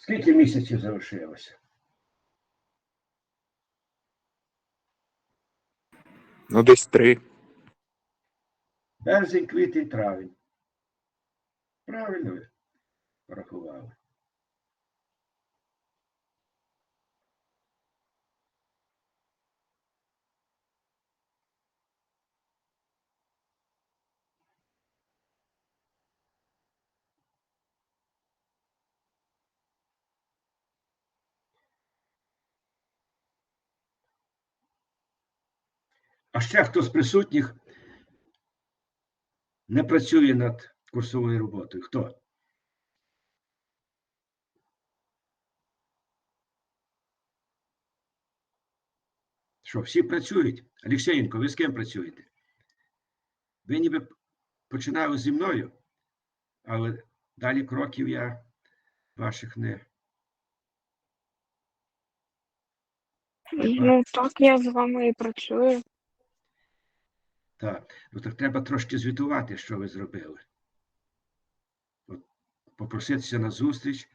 Скільки місяців залишилося? Ну, десь три. Березень, квітень, травень. Правильно ви порахували. А ще хто з присутніх не працює над курсовою роботою? Хто? Що, всі працюють? Алексєєнко, ви з ким працюєте? Ви ніби починали зі мною, але далі кроків я ваших не. Ну так, я з вами і працюю. Так, ну так треба трошки звітувати, що ви зробили. От, попроситися на зустріч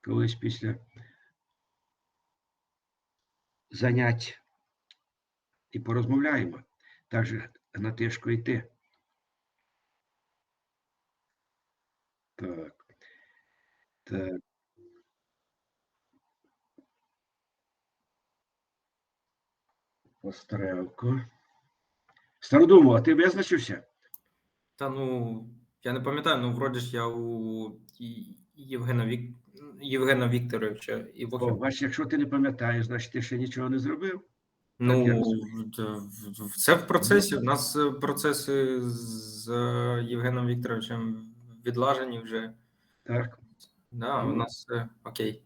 колись після занять і порозмовляємо. Так же на тишку йти. Так. Так. Пострелко. Стародумов, а ти визначився? Та ну, я не пам'ятаю, ну вроді ж я у Євгена Вік... Євгена Вікторовича О, бач, якщо ти не пам'ятаєш, значить ти ще нічого не зробив. Ну, це в процесі. У нас е, процеси з е, Євгеном Вікторовичем відлажені вже. Так. Да, у Ну. нас е, окей,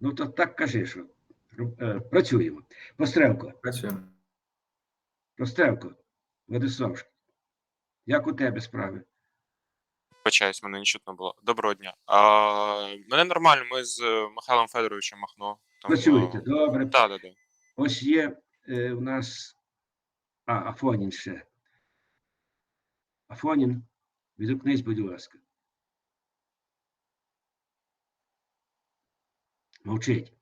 Ну то так кажи, що працюємо. Пострелко, працюємо. Пострелко, Владислав, як у тебе справи? Вибачаюсь, мене не чутно було. Доброго дня. А, мене нормально, ми з е, Михайлом Федоровичем Махно. там, Працюєте, е, добре. Так, так, так. Ось є е, у нас. А, Афонін ще. Афонін, відгукнись, будь ласка. Мовчить.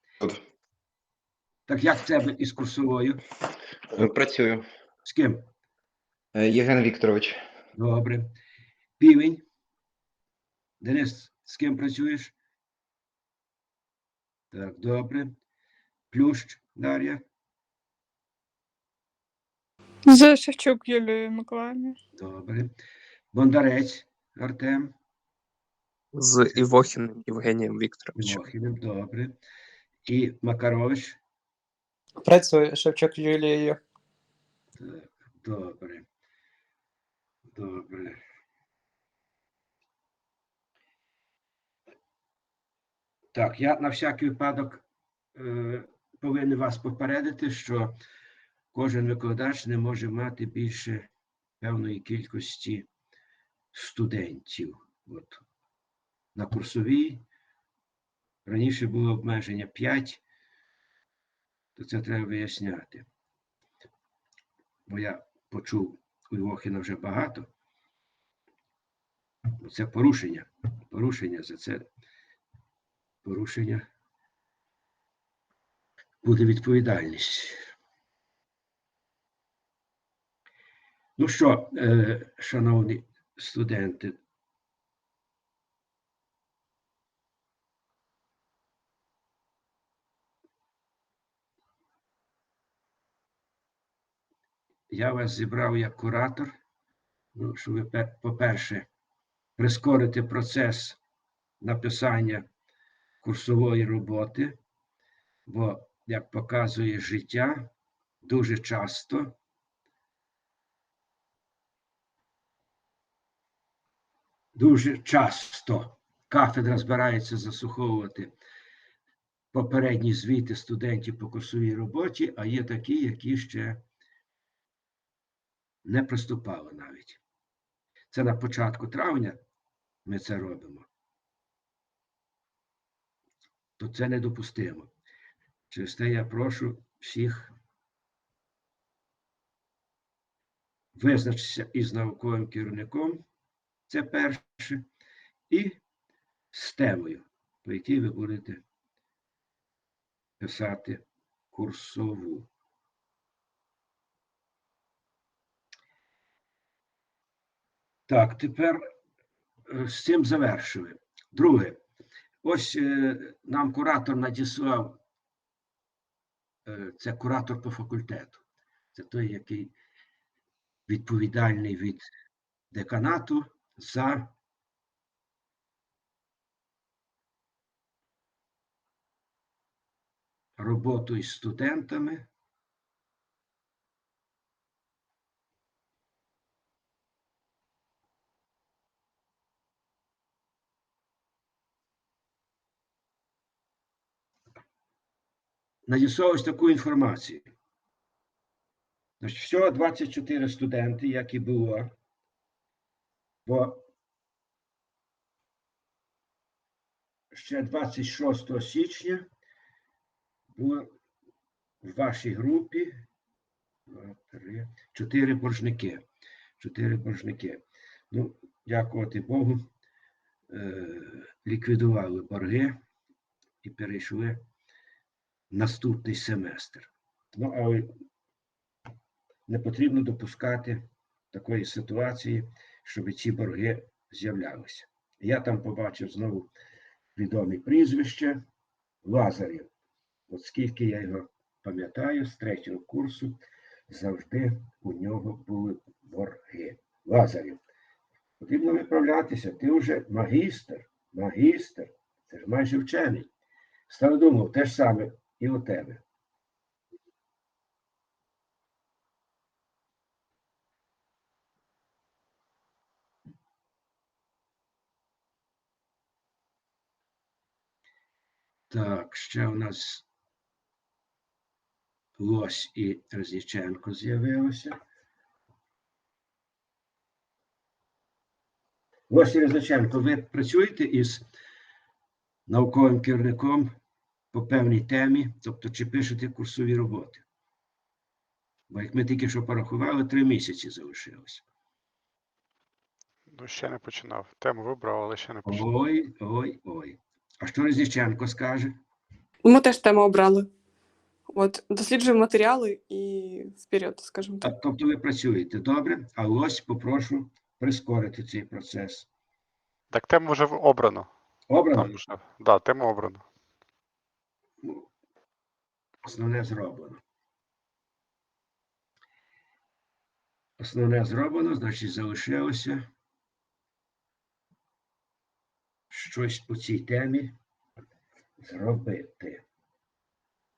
Так як в тебе із курсовою? Е, Працюю. З ким? Е, Євген Вікторович. Добре. Півень. Денис, з ким працюєш? Так, добре. Плющ, Дар'я. За Шевчук Юлією Миколаївною. Добре. Бондарець Артем. з Івохіним Євгенієм Вікторовичем. Мохіним, добре. І Макарович. Працюю Шевчук Юлією. Так, добре. Добре. Так, я на всякий випадок е, повинен вас попередити, що кожен викладач не може мати більше певної кількості студентів. От. На курсовій раніше було обмеження 5, то це треба виясняти. Бо я почув у Івохіна вже багато. Це порушення. Порушення за це порушення буде відповідальність. Ну що, е, шановні студенти, я вас зібрав як куратор, ну, щоб по-перше, прискорити процес написання курсової роботи, бо, як показує життя, дуже часто дуже часто кафедра збирається заслуховувати попередні звіти студентів по курсовій роботі, а є такі, які ще не приступали навіть. Це на початку травня ми це робимо. То це недопустимо. Через те я прошу всіх визначитися із науковим керівником, це перше, і з темою. по якій ви будете писати курсову. Так, тепер е, з цим завершили. Друге, ось е, нам куратор надіслав, е, це куратор по факультету. Це той, який відповідальний від деканату за роботу із студентами. Надіслав ось таку інформацію. Значить, всього 24 студенти, як і було. Бо ще 26 січня було в вашій групі два, три, чотири боржники. Чотири боржники. Ну, дякувати Богу, е, ліквідували борги і перейшли наступний семестр. Ну, але не потрібно допускати такої ситуації, щоб ці борги з'являлися. Я там побачив знову відомі прізвища Лазарів. От скільки я його пам'ятаю, з третього курсу завжди у нього були борги. Лазарів. Потрібно виправлятися. Ти вже магістр, магістр, це ж майже вчений. Стародумов те ж саме і у тебе. Так, ще у нас Лось і Розніченко з'явилося. Лось і Розніченко, ви працюєте із науковим керівником по певній темі, тобто чи пишете курсові роботи? Бо як ми тільки що порахували, три місяці залишилось. Ну, ще не починав. Тему вибрав, але ще не починав. Ой, ой, ой. А що Розніченко скаже? Ми теж тему обрали. От, досліджуємо матеріали і вперед, скажімо так. Так, тобто ви працюєте добре, а ось попрошу прискорити цей процес. Так тему вже обрано. Обрано? Там вже, да, тему обрано. Основне зроблено. Основне зроблено, значить, залишилося щось у цій темі зробити.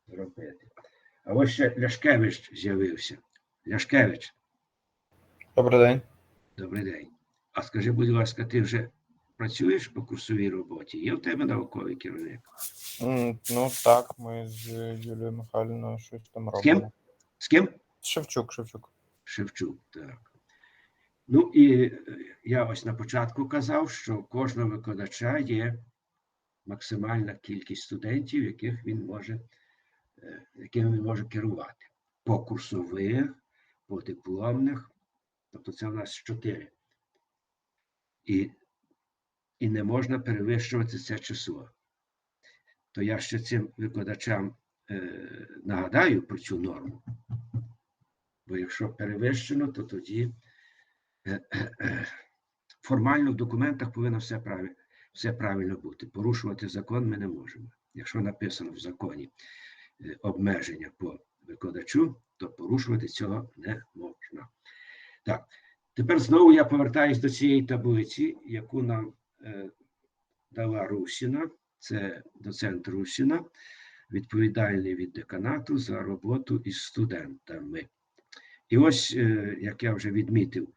Зробити. А ось ще Ляшкевич з'явився. Ляшкевич, Добрий день. добрий день. А скажи, будь ласка, ти вже працюєш по курсовій роботі? Є в тебе науковий керівник? М, Ну так, ми з Юлією Михайлівною щось там З ким? робимо. З ким? Шевчук, Шевчук. Шевчук, так. Ну і е, я ось на початку казав, що у кожного викладача є максимальна кількість студентів, яких він може, е, якими він може керувати. По курсових, по дипломних, тобто це у нас чотири. І, і не можна перевищувати це число. То я ще цим викладачам е, нагадаю про цю норму. Бо якщо перевищено, то тоді е, формально в документах повинно все правильно, все правильно бути. Порушувати закон ми не можемо. Якщо написано в законі е, обмеження по викладачу, то порушувати цього не можна. Так, тепер знову я повертаюсь до цієї таблиці, яку нам е, дала Русіна. Це доцент Русіна, відповідальний від деканату за роботу із студентами. І ось, е, як я вже відмітив,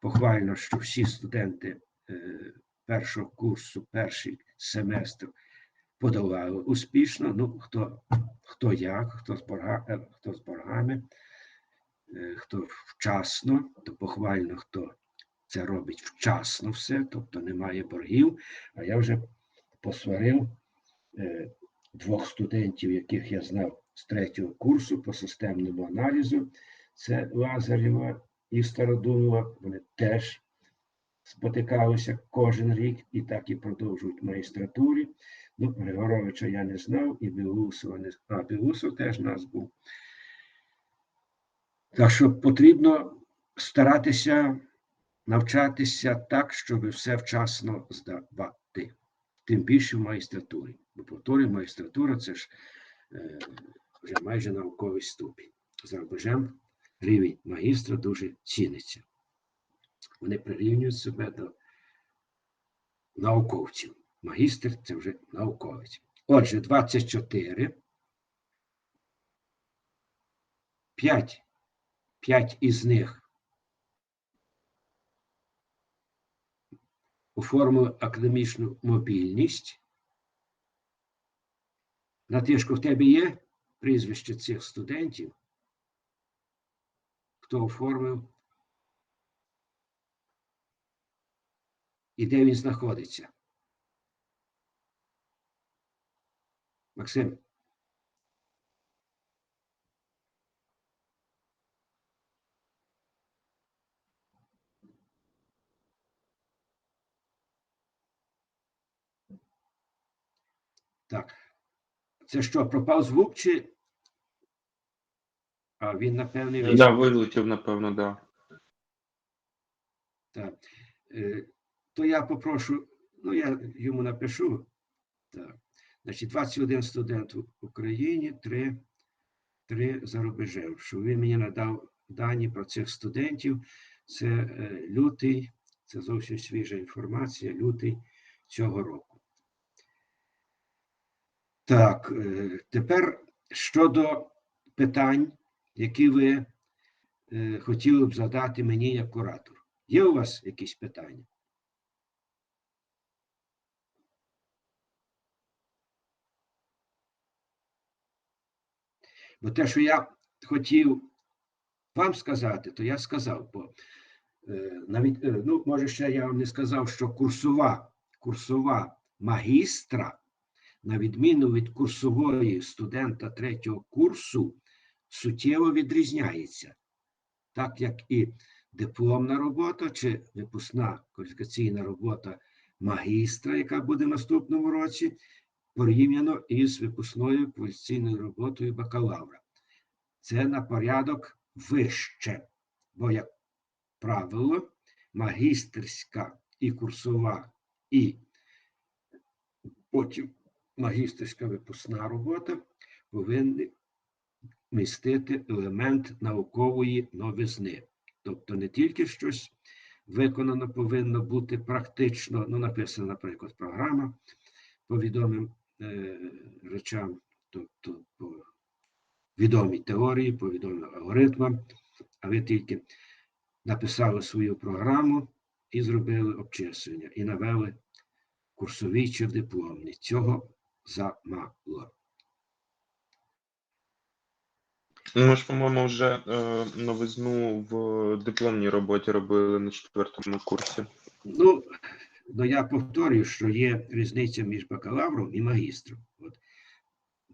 похвально, що всі студенти е, першого курсу, перший семестр подолали успішно. Ну, хто, хто як, хто з, борга, е, хто з боргами, е, хто вчасно, то похвально, хто це робить вчасно все, тобто немає боргів. А я вже посварив е, двох студентів, яких я знав з третього курсу по системному аналізу це Лазарєва і Стародумова, вони теж спотикалися кожен рік і так і продовжують магістратурі. Ну, Григоровича я не знав, і Білусова не знав. А Білусов теж у нас був. Так що потрібно старатися навчатися так, щоб все вчасно здавати. Тим більше в магістратурі. Бо повторюю, магістратура це ж е, вже майже науковий ступінь. За рубежем рівень магістра дуже ціниться. Вони прирівнюють себе до науковців. Магістр це вже науковець. Отже, 24. 5. 5 із них оформили академічну мобільність. Натишко, в тебе є прізвище цих студентів? Хто оформив? І де він знаходиться? Максим. Так. Це що, пропав звук чи? А він, напевне, вийшов. Да, вилетів, напевно, да. Так. Е, То я попрошу, ну я йому напишу. Так. Значить, 21 студент в Україні, 3, 3 за рубежем. Що він мені надав дані про цих студентів. Це е, лютий, це зовсім свіжа інформація, лютий цього року. Так, е, тепер щодо питань, які ви е, хотіли б задати мені як куратор. Є у вас якісь питання? Бо те, що я хотів вам сказати, то я сказав, бо е, навіть, ну, може, ще я вам не сказав, що курсова, курсова магістра, на відміну від курсової студента третього курсу, суттєво відрізняється. Так як і дипломна робота чи випускна кваліфікаційна робота магістра, яка буде в наступному році, порівняно із випускною кваліфікаційною роботою бакалавра. Це на порядок вище, бо, як правило, магістерська і курсова, і потім магістерська випускна робота повинні містити елемент наукової новизни. Тобто не тільки щось виконано повинно бути практично, ну, написана, наприклад, програма по відомим е, речам, тобто по відомій теорії, по відомим алгоритмам, а ви тільки написали свою програму і зробили обчислення, і навели курсові чи дипломні. Цього замало. Ну, Ми ж, по-моєму, вже е, новизну в дипломній роботі робили на четвертому курсі. Ну, ну я повторюю, що є різниця між бакалавром і магістром. От,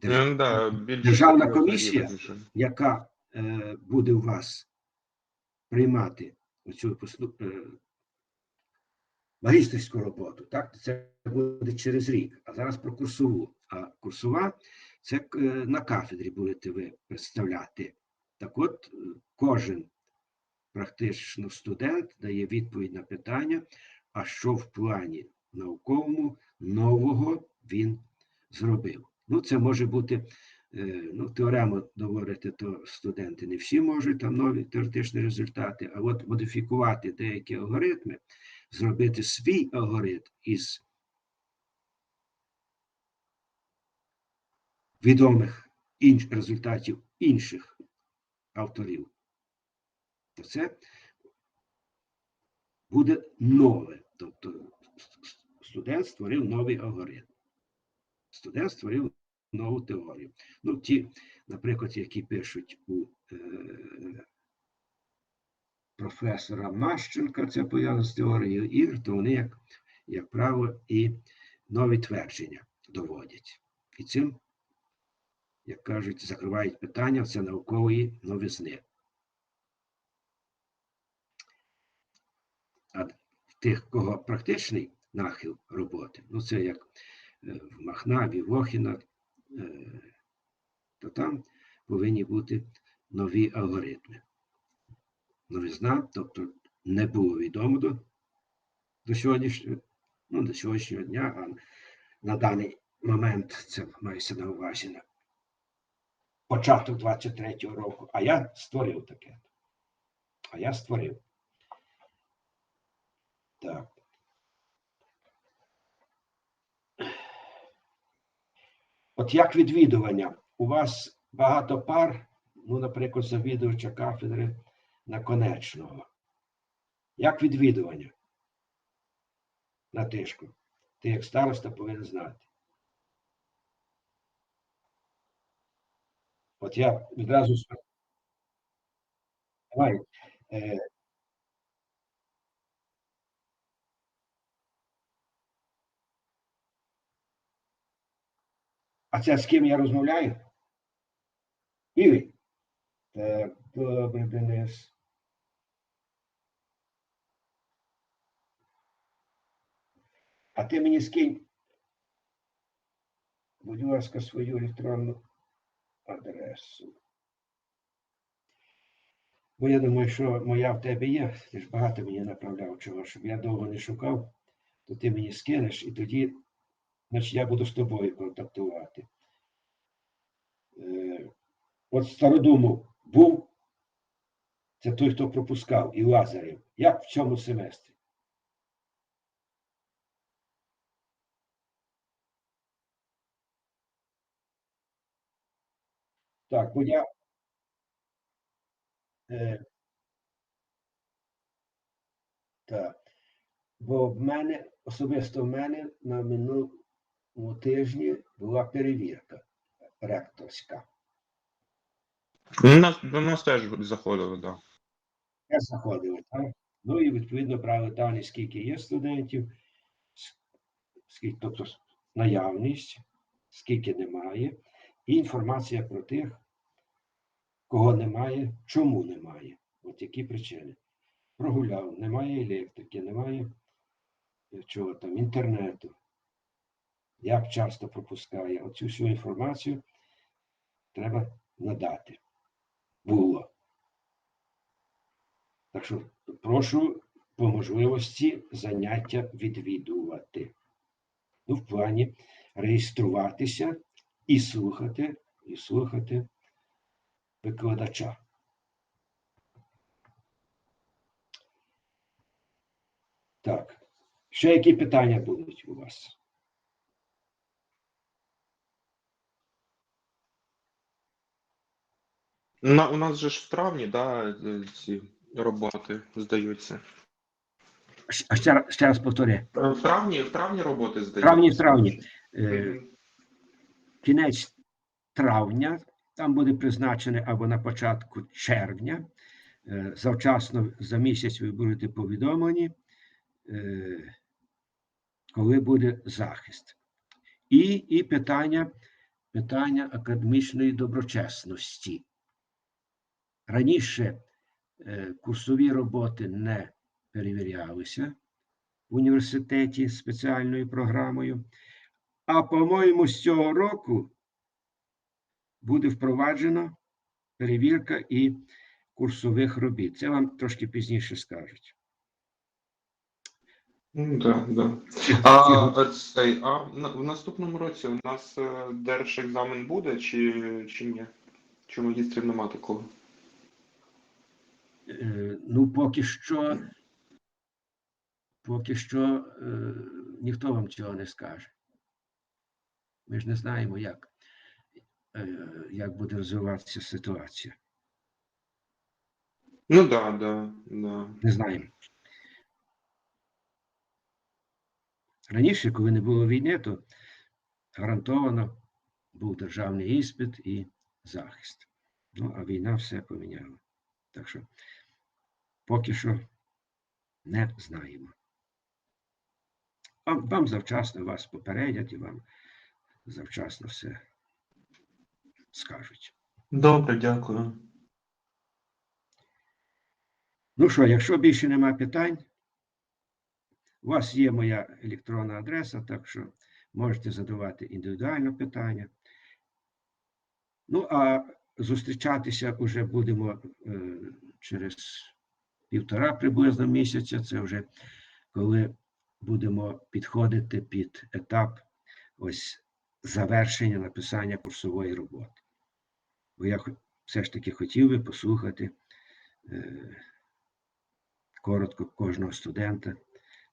держ- Ну, да, більше Державна комісія? яка е, буде у вас приймати оцю випускну, е, магістерську роботу, так? Це буде через рік. А зараз про курсову. А курсова це е, на кафедрі будете ви представляти. Так от, е, кожен практично студент дає відповідь на питання, а що в плані науковому нового він зробив. Ну, це може бути е, ну, теорему доводити, то студенти не всі можуть там нові теоретичні результати, а от модифікувати деякі алгоритми, зробити свій алгоритм із відомих інш, результатів інших авторів, то це буде нове. Тобто студент створив новий алгоритм. Студент створив нову теорію. Ну, ті, наприклад, які пишуть у е, професора Мащенка, це пов'язано з теорією ігр, то вони, як, як правило, і нові твердження доводять. І цим, як кажуть, закривають питання це наукової новизни. А тих, кого практичний нахил роботи, ну це як в Махна, Вохіна, е, то там повинні бути нові алгоритми. Новизна, тобто не було відомо до, до сьогоднішнього, ну, до сьогоднішнього дня, а на даний момент це мається на увазі на початок 23-го року. А я створив таке. А я створив. Так. От як відвідування? У вас багато пар, ну, наприклад, завідувача кафедри наконечного. Як відвідування? На тишку. Ти як староста повинен знати. От я відразу Давай. Е, а це з ким я розмовляю? Так, добре, Денис. А ти мені скинь, будь ласка, свою електронну адресу. Бо я думаю, що моя в тебе є. Ти ж багато мені направляв чого, щоб я довго не шукав, то ти мені скинеш, і тоді, значить, я буду з тобою контактувати. Е, от Стародумов був, це той, хто пропускав, і Лазарів. Як в цьому семестрі? Так, бо я. Е, так. Бо в мене, особисто в мене на минулому тижні була перевірка ректорська. У нас, до нас теж заходили, так. Да. Я заходив, так? Ну і відповідно брали дані, скільки є студентів, скільки, тобто наявність, скільки немає, і інформація про тих, кого немає, чому немає, от які причини. Прогуляв, немає електрики, немає е, чого там, інтернету. Як часто пропускає. Оцю всю інформацію треба надати. Було. Так що прошу по можливості заняття відвідувати. Ну, в плані реєструватися і слухати, і слухати викладача. Так. Ще які питання будуть у вас? На, у нас же ж в травні, да, е, ці роботи здаються. Щ- А ще, раз- ще раз повторю. Е, В травні, в травні роботи В здаються. травні, в травні. Е, кінець травня, там буде призначене або на початку червня. Е, Завчасно за місяць ви будете повідомлені, е, коли буде захист. І, і питання, питання академічної доброчесності. Раніше е, курсові роботи не перевірялися в університеті спеціальною програмою. А по-моєму, з цього року буде впроваджена перевірка і курсових робіт. Це вам трошки пізніше скажуть. Да, да. А, а цей, а в наступному році у нас е, держекзамен буде чи, чи ні? Чи магістрів нема такого? е, Ну, поки що, поки що е, ніхто вам цього не скаже. Ми ж не знаємо, як, як буде розвиватися ситуація. Ну да, да, да. Не знаємо. Раніше, коли не було війни, то гарантовано був державний іспит і захист. Ну, а війна все поміняла. Так що поки що не знаємо. Вам, вам завчасно вас попередять і вам завчасно все скажуть. Добре, дякую. Ну що, якщо більше нема питань, у вас є моя електронна адреса, так що можете задавати індивідуально питання. Ну, а зустрічатися вже будемо е, через півтора приблизно місяця. Це вже коли будемо підходити під етап ось завершення написання курсової роботи. Бо я все ж таки хотів би послухати е, коротко кожного студента,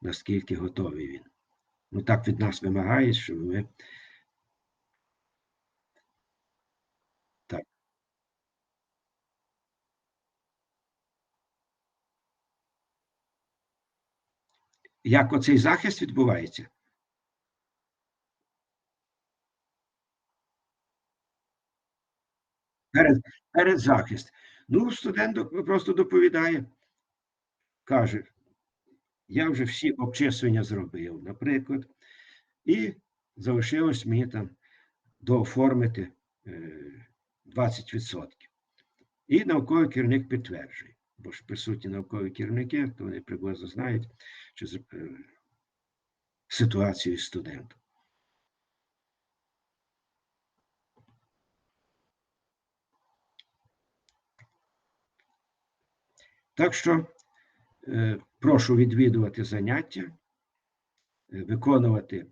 наскільки готовий він. Ну так від нас вимагають, щоб ми так. Як оцей захист відбувається? Перед, перед захист. Ну, студент просто доповідає, каже, я вже всі обчислення зробив, наприклад, і залишилось мені там дооформити е, 20%. І науковий керівник підтверджує, бо ж присутні наукові керівники, то вони приблизно знають з- е, ситуацію з. Так що е, прошу відвідувати заняття, е, виконувати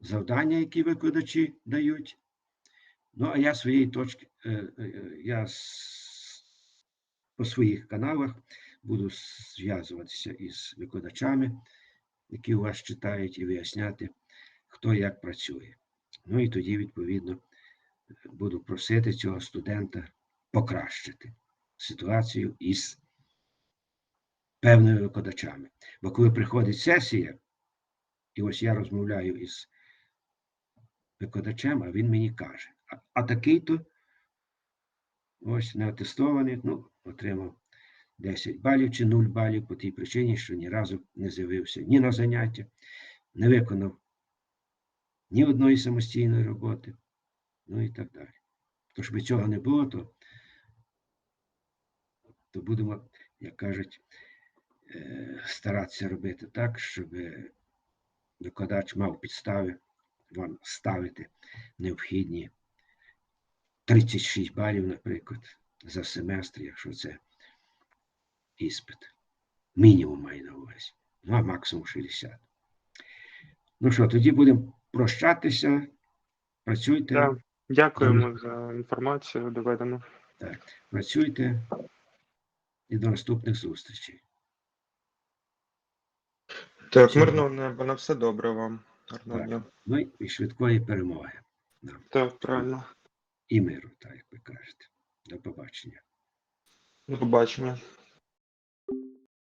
завдання, які викладачі дають. Ну, а я своєї точки, е, я по своїх каналах буду зв'язуватися із викладачами, які у вас читають, і виясняти, хто як працює. Ну і тоді, відповідно, буду просити цього студента покращити ситуацію із певними викладачами. Бо коли приходить сесія, і ось я розмовляю із викладачем, а він мені каже, а, а такий-то ось не атестований, ну, отримав 10 балів чи 0 балів по тій причині, що ні разу не з'явився ні на заняття, не виконав ні одної самостійної роботи, ну і так далі. То щоб цього не було, то, то будемо, як кажуть, старатися робити так, щоб викладач мав підстави вам ставити необхідні 36 балів, наприклад, за семестр, якщо це іспит. Мінімум має на увазі. Ну, а максимум 60. Ну що, тоді будемо прощатися. Працюйте, Да. Дякуємо за інформацію доведену. працюйте і до наступних зустрічей. Так, мирного неба, на все добре вам. Гарного дня. Ну і швидкої перемоги нам. Так, правильно. І миру, так як ви кажете. До побачення. До побачення.